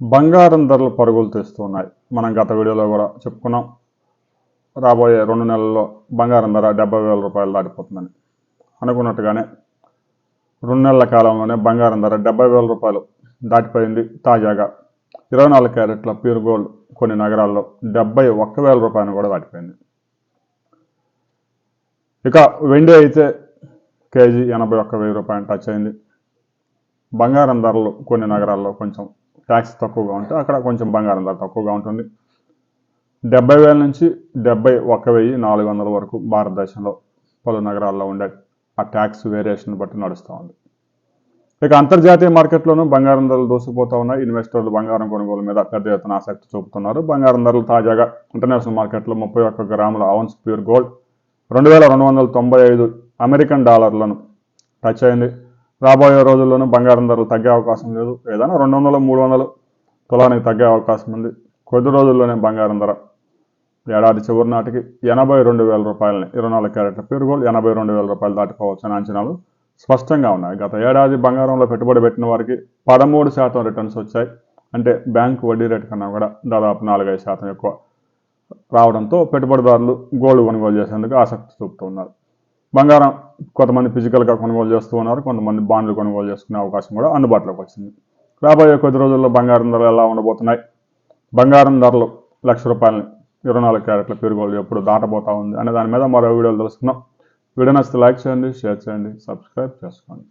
బంగారం ధరలు పరుగులు తెస్తున్నాయి మనం గత వీడియోలో కూడా చెప్పుకున్నాం. రాబోయే రెండు నెలల్లో బంగారం ధర డెబ్బై వేల రూపాయలు దాటిపోతుందని. అనుకున్నట్టుగానే రెండు నెలల కాలంలోనే బంగారం ధర డెబ్బై వేల రూపాయలు దాటిపోయింది. తాజాగా ఇరవై నాలుగు క్యారెట్ల ప్యూర్ గోల్డ్ కొన్ని నగరాల్లో డెబ్బై ఒక్క వేల రూపాయలు కూడా దాటిపోయింది. ఇక వెండి అయితే కేజీ ఎనభై ఒక్క వెయ్యి రూపాయలు టచ్ అయింది. బంగారం ధరలు కొన్ని నగరాల్లో కొంచెం ట్యాక్స్ తక్కువగా ఉంటే అక్కడ కొంచెం బంగారం ధర తక్కువగా ఉంటుంది. డెబ్బై వేల నుంచి డెబ్బై ఒక్క వెయ్యి నాలుగు వందల వరకు భారతదేశంలో పలు నగరాల్లో ఉండే ఆ ట్యాక్స్ వేరియేషన్ బట్టి నడుస్తూ ఉంది. ఇక అంతర్జాతీయ మార్కెట్లోనూ బంగారం ధరలు దూసుకుపోతూ ఉన్నాయి. ఇన్వెస్టర్లు బంగారం కొనుగోలు మీద పెద్ద ఎత్తున ఆసక్తి చూపుతున్నారు. బంగారం ధరలు తాజాగా ఇంటర్నేషనల్ మార్కెట్లో ముప్పై ఒక్క గ్రాముల అవన్స్ ప్యూర్ గోల్డ్ రెండు వేల రెండు వందల తొంభై ఐదు అమెరికన్ డాలర్లను టచ్ అయింది. రాబోయే రోజుల్లోనూ బంగారం ధరలు తగ్గే అవకాశం లేదు. ఏదైనా రెండు వందలు మూడు వందలు తులానికి తగ్గే అవకాశం ఉంది. కొద్ది రోజుల్లోనే బంగారం ధర ఏడాది చివరి నాటికి ఎనభై రెండు వేల రూపాయలని ఇరవై నాలుగు క్యారెట్ల ప్యూర్ ఎనభై రెండు వేల రూపాయలు దాటిపోవచ్చు అంచనాలు స్పష్టంగా ఉన్నాయి. గత ఏడాది బంగారంలో పెట్టుబడి పెట్టిన వారికి పదమూడు శాతం రిటర్న్స్ వచ్చాయి. అంటే బ్యాంక్ వడ్డీ రేటు కన్నా కూడా దాదాపు నాలుగైదు శాతం ఎక్కువ రావడంతో పెట్టుబడిదారులు గోల్డ్ కొనుగోలు చేసేందుకు ఆసక్తి చూపుతున్నారు. బంగారం కొంతమంది ఫిజికల్గా కొనుగోలు చేస్తూ ఉన్నారు కొంతమంది బాండ్లు కొనుగోలు చేసుకునే అవకాశం కూడా అందుబాటులోకి వచ్చింది. రాబోయే కొద్ది రోజుల్లో బంగారం ధరలు ఎలా ఉండబోతున్నాయి? బంగారం ధరలు లక్ష రూపాయలని ఇరవై నాలుగు క్యారెట్ల పెరుగోలు ఎప్పుడు దాటబోతా ఉంది అనే దాని మీద మరో వీడియోలు తెలుసుకుందాం. వీడియో నచ్చితే లైక్ చేయండి షేర్ చేయండి సబ్స్క్రైబ్ చేసుకోండి.